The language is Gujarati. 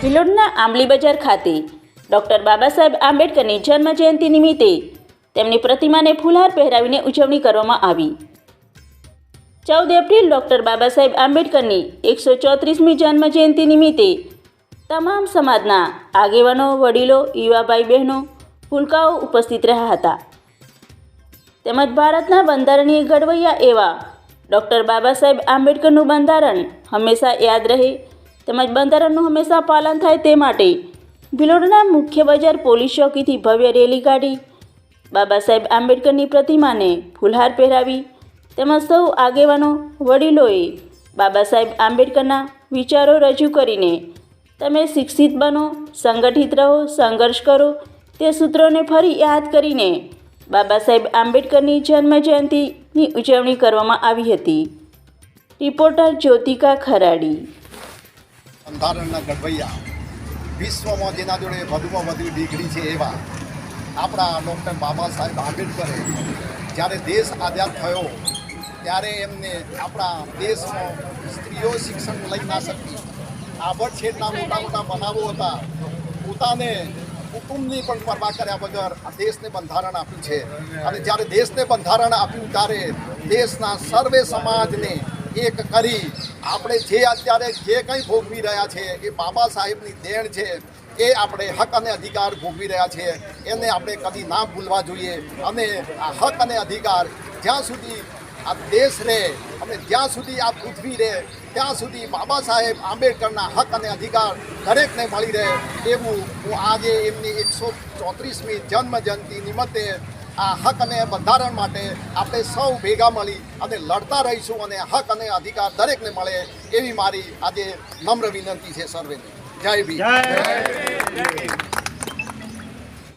ભિલોડના આંબલી બજાર ખાતે ડૉક્ટર બાબા સાહેબ આંબેડકરની જન્મ જયંતિ નિમિત્તે તેમની પ્રતિમાને ફૂલહાર પહેરાવીને ઉજવણી કરવામાં આવી. ચૌદ એપ્રિલ ડૉક્ટર બાબા સાહેબ આંબેડકરની એકસો ચોત્રીસમી જન્મ જયંતિ નિમિત્તે તમામ સમાજના આગેવાનો, વડીલો, યુવા ભાઈ બહેનો ફૂલકાઓ ઉપસ્થિત રહ્યા હતા. તેમજ ભારતના બંધારણીય ઘડવૈયા એવા ડૉક્ટર બાબા સાહેબ આંબેડકરનું બંધારણ હંમેશા યાદ રહે તેમજ બંધારણનું હંમેશા પાલન થાય તે માટે ભિલોડના મુખ્ય બજાર પોલીસ ચોકીથી ભવ્ય રેલી કાઢી. બાબા સાહેબ આંબેડકરની પ્રતિમાને ફૂલહાર પહેરાવી તેમજ સૌ આગેવાનો, વડીલોએ બાબા સાહેબ આંબેડકરના વિચારો રજૂ કરીને તમે શિક્ષિત બનો, સંગઠિત રહો, સંઘર્ષ કરો તે સૂત્રોને ફરી યાદ કરીને બાબા સાહેબ આંબેડકરની જન્મ જયંતિની ઉજવણી કરવામાં આવી હતી. રિપોર્ટર જ્યોતિકા ખરાડી. બંધારણના ઘડવૈયા વિશ્વમાં જેના જોડે વધુમાં વધુ ડિગ્રી છે એવા આપણા ડૉક્ટર બાબા સાહેબ આંબેડકરે જ્યારે દેશ આઝાદ થયો, ત્યારે એમને આપણા દેશમાં સ્ત્રીઓ શિક્ષણ લઈ ના શકી. આભડછેડના મોટા મોટા બનાવો હતા. પોતાને કુટુંબની પણ પરવા કર્યા વગર દેશને બંધારણ આપ્યું છે. અને જ્યારે દેશને બંધારણ આપ્યું, ત્યારે દેશના સર્વે સમાજને એક કરી આપણે જે અત્યારે જે કંઈ ભોગવી રહ્યા છે, એ બાબા સાહેબની દેણ છે, એ આપણે હક અને અધિકાર ભોગવી રહ્યા છીએ એને આપણે કદી ના ભૂલવા જોઈએ. અને આ હક અને અધિકાર જ્યાં સુધી આ દેશ રહે અને જ્યાં સુધી આ પૃથ્વી રહે, ત્યાં સુધી બાબા સાહેબ આંબેડકરના હક અને અધિકાર દરેકને મળી રહે, એવું હું આજે એમની એકસો ચોત્રીસમી જન્મ જયંતિ નિમિત્તે આ હક અને બંધારણ માટે આપણે સૌ ભેગા મળી અને લડતા રહીશું અને હક અને અધિકાર દરેકને મળે એવી મારી આજે નમ્ર વિનંતી છે સર્વેની. જય ભીમ.